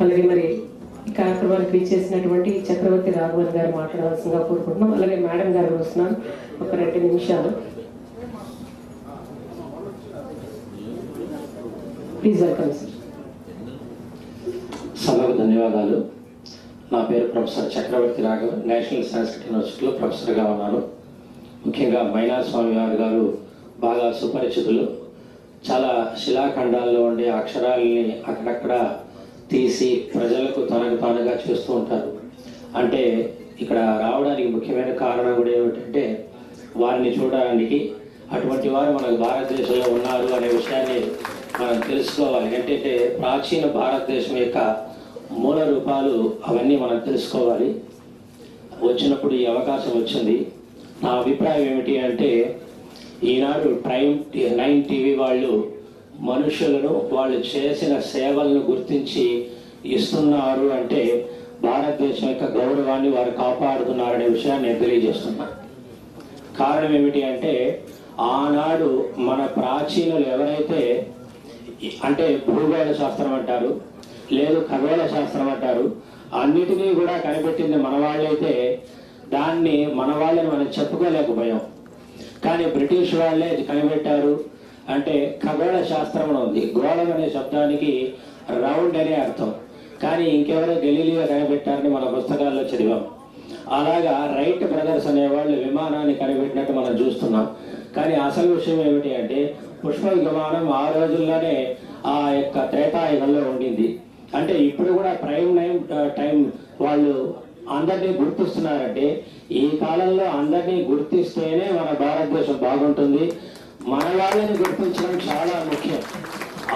అలాగే మరి కార్యక్రమానికి విచ్చేసినటువంటి చక్రవర్తి రాఘవన్ గారు మాట్లాడవలసిందిగా కోరుకుంటున్నాం. అలాగే మేడం గారు వస్తున్నాను ఒక రెండు నిమిషాలు. ప్లీజ్ వెల్కమ్ సార్ సభకు ధన్యవాదాలు. నా పేరు ప్రొఫెసర్ చక్రవర్తి రాఘవ్ నేషనల్ సంస్కృతి యూనివర్సిటీలో ప్రొఫెసర్గా ఉన్నాను. ముఖ్యంగా మైనా స్వామి వారి గారు బాగా సుపరిచితులు. చాలా శిలాఖండాల్లో ఉండే అక్షరాలని అక్కడక్కడ తీసి ప్రజలకు తనకు తానుగా చేస్తూ ఉంటారు. అంటే ఇక్కడ రావడానికి ముఖ్యమైన కారణం కూడా ఏమిటంటే వారిని చూడడానికి అటువంటి వారు మనకు భారతదేశంలో ఉన్నారు అనే విషయాన్ని మనం తెలుసుకోవాలి. ఏంటంటే ప్రాచీన భారతదేశం యొక్క మూల రూపాలు అవన్నీ మనం తెలుసుకోవాలి. వచ్చినప్పుడు ఈ అవకాశం వచ్చింది. నా అభిప్రాయం ఏమిటి అంటే ఈనాడు ట్రైమ్ నైన్ టీవీ వాళ్ళు మనుషులను వాళ్ళు చేసిన సేవలను గుర్తించి ఇస్తున్నారు అంటే భారతదేశం యొక్క గౌరవాన్ని వారు కాపాడుతున్నారనే విషయాన్ని నేను తెలియజేస్తున్నాను కారణం ఏమిటి అంటే ఆనాడు మన ప్రాచీనులు ఎవరైతే అంటే భూగోళ శాస్త్రం అంటారు లేదు ఖగోళ శాస్త్రం అంటారు అన్నిటినీ కూడా కనిపెట్టింది మన వాళ్ళైతే దాన్ని మన వాళ్ళని మనం చెప్పుకోలేకపోయాం కానీ బ్రిటిష్ వాళ్ళే కనిపెట్టారు. అంటే ఖగోళ శాస్త్రం అని ఉంది. గోళం అనే శబ్దానికి రౌండ్ అనే అర్థం. కానీ ఇంకెవరో గెలీలియో కనిపెట్టారని మన పుస్తకాల్లో చదివాం. అలాగా రైట్ బ్రదర్స్ అనేవాళ్ళు విమానాన్ని కనిపెట్టినట్టు మనం చూస్తున్నాం. కానీ అసలు విషయం ఏమిటి అంటే పుష్ప విమానం ఆ రోజుల్లోనే ఆ యొక్క త్రేతాయుగంలో ఉండింది. అంటే ఇప్పుడు కూడా ప్రైమ్ టైం టైం వాళ్ళు అందరినీ గుర్తిస్తున్నారంటే ఈ కాలంలో అందరినీ గుర్తిస్తేనే మన భారతదేశం బాగుంటుంది. మన వాళ్ళని గుర్తించడం చాలా ముఖ్యం.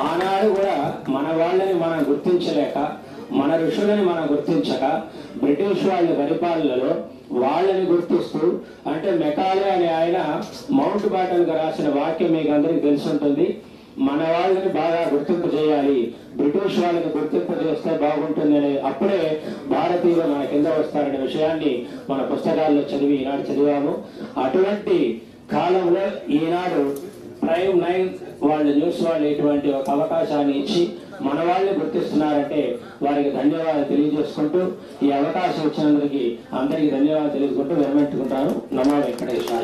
ఆనాడు కూడా మన వాళ్ళని మనం గుర్తించలేక మన ఋషులని మనం గుర్తించక బ్రిటిష్ వాళ్ళ పరిపాలనలో వాళ్ళని గుర్తిస్తూ అంటే మెకాలే అనే ఆయన మౌంట్ బాటన్ రాసిన వాక్యం మీకు అందరికీ తెలిసి ఉంటుంది మన వాళ్ళని బాగా గుర్తింపు చేయాలి. బ్రిటిష్ వాళ్ళని గుర్తింపు చేస్తే బాగుంటుంది అనే అప్పుడే భారతీయులు మన కింద వస్తారనే విషయాన్ని మన పుస్తకాల్లో చదివి ఈనాడు చదివాము. అటువంటి కాలంలో ఈనాడు ప్రైమ్ నైన్ వాళ్ళ న్యూస్ వాళ్ళు ఇటువంటి ఒక అవకాశాన్ని ఇచ్చి మన వాళ్ళని గుర్తిస్తున్నారంటే వారికి ధన్యవాదాలు తెలియజేసుకుంటూ ఈ అవకాశం ఇచ్చినందుకు అందరికీ ధన్యవాదాలు తెలియజేసుకుంటూ విరమించుకుంటాను. నమో Venkateswara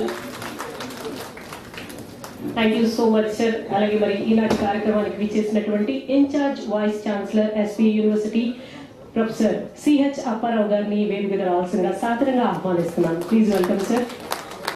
thank you so much sir అలాగే మరి ఈనాటి కార్యక్రమానికి విచ్చేసినటువంటి in-charge vice chancellor SP university professor CH Apparao గారిని వేదిక మీద రావాల్సిందిగా సాధారణంగా ఆహ్వానిస్తున్నాను. Please welcome sir